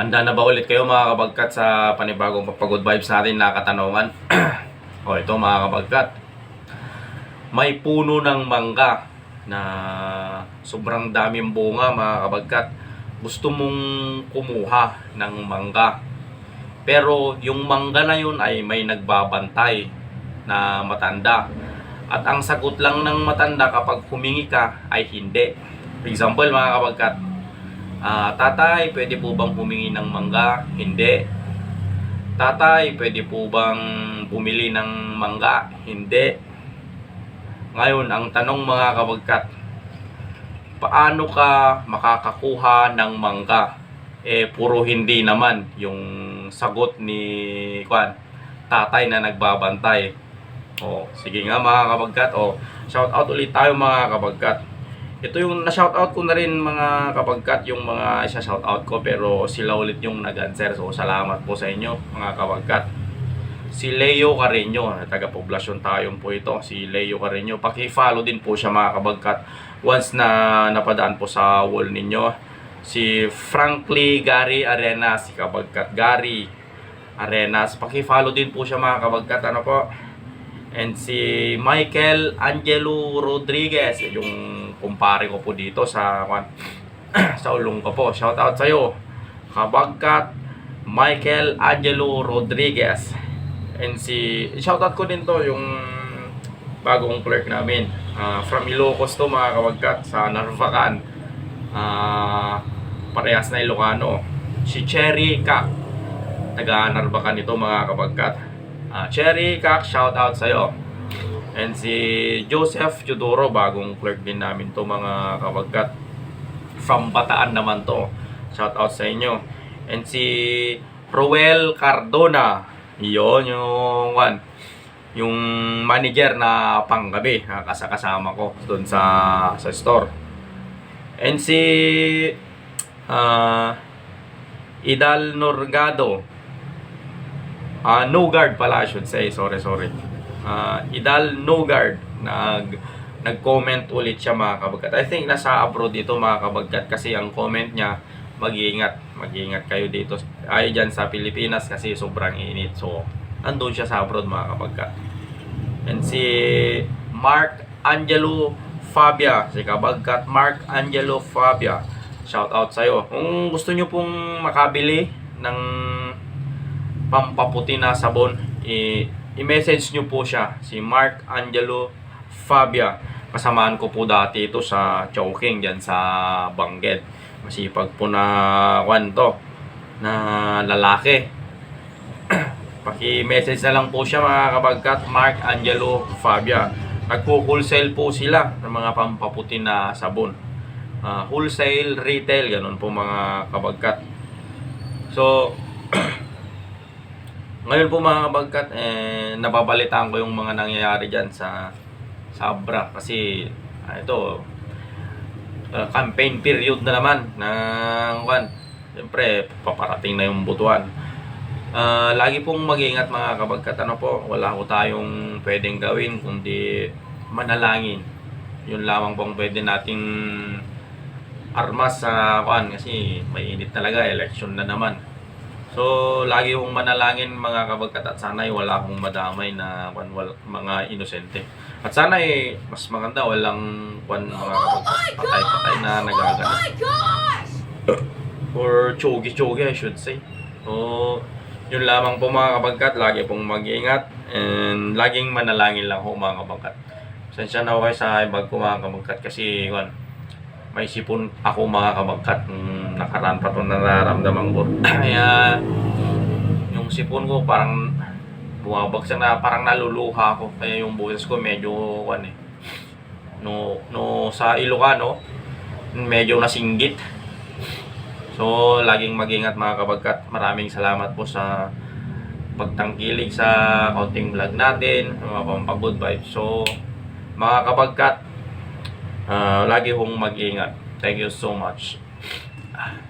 Handa na ba ulit kayo mga kabagkat sa panibagong papagod vibes natin na katanungan? o ito mga kabagkat. May puno ng mangga na sobrang daming bunga mga kabagkat. Gusto mong kumuha ng mangga. Pero yung mangga na yun ay may nagbabantay na matanda. At ang sagot lang ng matanda kapag humingi ka ay hindi. For example mga kabagkat, Ah, tatay, pwede po bang humingi ng mangga? Hindi. Tatay, pwede po bang bumili ng mangga? Hindi. Ngayon, ang tanong mga kabagkat, paano ka makakakuha ng mangga? Eh, puro hindi naman yung sagot ni Kwan, tatay na nagbabantay. Oh, sige nga mga kabagkat. Oh, shout out ulit tayo mga kabagkat. Ito yung na-shoutout ko na rin mga kapagkat yung mga isa-shoutout ko pero sila ulit yung nag-answer. So salamat po sa inyo mga kapagkat. Si Leo Carreño, taga-poblasyon tayong po ito. Si Leo Carreño, paki-follow din po siya mga kabagkat. Once na napadaan po sa wall ninyo. Si Frankly Gary Arenas, si kabagkat Gary Arenas. Paki-follow din po siya mga kabagkat. Ano po? And si Michael Angelo Rodriguez, yung kumpare ko po dito sa sa ulong ko po. Shout out sa iyo. Kabagkat Michael Angelo Rodriguez. And si shout out ko din to yung bagong clerk namin. Ah, from Ilocos to mga kabagkat sa Narvacan. Ah, parehas na Ilocano. Si Cherry Kak. Taga Narvacan ito mga kabagkat. Ah, Cherry Kak, shout out sa iyo. And si Joseph Teodoro, bagong clerk din namin to mga kabagkat. From Bataan naman to. Shout out sa inyo. And si Roel Cardona. Yun, yung one. Yung manager na panggabi na kasakasama ko doon sa sa store. And si ah Idal Norgado. Ah, no guard pala, I should say. Sorry, sorry. Ah, Idal No Guard nag nag-comment ulit siya mga kabagkat. I think nasa abroad dito mga kabagkat kasi ang comment niya mag-iingat, mag-iingat kayo dito. Ay diyan sa Pilipinas kasi sobrang init. So, andun siya sa abroad mga kabagkat. And si Mark Angelo Fabia, si kabagkat Mark Angelo Fabia. Shout out sa'yo. Kung gusto nyo pong makabili ng pampaputi na sabon, i- i-message nyo po siya, si Mark Angelo Fabia. Kasamaan ko po dati ito sa Chowking dyan sa Bangged. Masipag po na kwan to, na lalaki. Paki-message na lang po siya mga kabagkat, Mark Angelo Fabia. Nagko-wholesale po sila ng mga pampaputi na sabon. Ah, wholesale, retail, ganun po mga kabagkat. So, ngayon po mga kabagkat, eh, nababalitaan ko yung mga nangyayari dyan sa Sabra kasi ah, ito ah, campaign period na naman ng kwan. Siyempre, paparating na yung butuan. Ah, lagi pong mag-iingat mga kabagkat ano po, wala ko tayong pwedeng gawin kundi manalangin. Yun lamang pong pwede nating armas sa kwan kasi mainit talaga, election na naman. So, lagi kong manalangin mga kabagkat at sana'y wala akong madamay na kwan, wal, mga inosente. At sana'y mas maganda walang kwan mga kabagkat patay-patay na nagaganap. Or chogi-chogi I should say. So, yun lamang po mga kabagkat, lagi pong mag-iingat and laging manalangin lang ho mga kabagkat. Sensya na ako kayo sa ibag ko mga kabagkat kasi kwan, may sipon ako mga kabagkat nung nakaraan pa ito nararamdaman ko. Kaya yung sipon ko parang bumabagsak na parang naluluha ako. Kaya yung boses ko medyo kan eh. No, no sa Ilocano medyo nasinggit. So laging mag-ingat mga kabagkat. Maraming salamat po sa pagtangkilig sa kaunting vlog natin, mga pampagod vibes. So mga kabagkat, Ah, lagi hong mag-ingat. Thank you so much. Amen.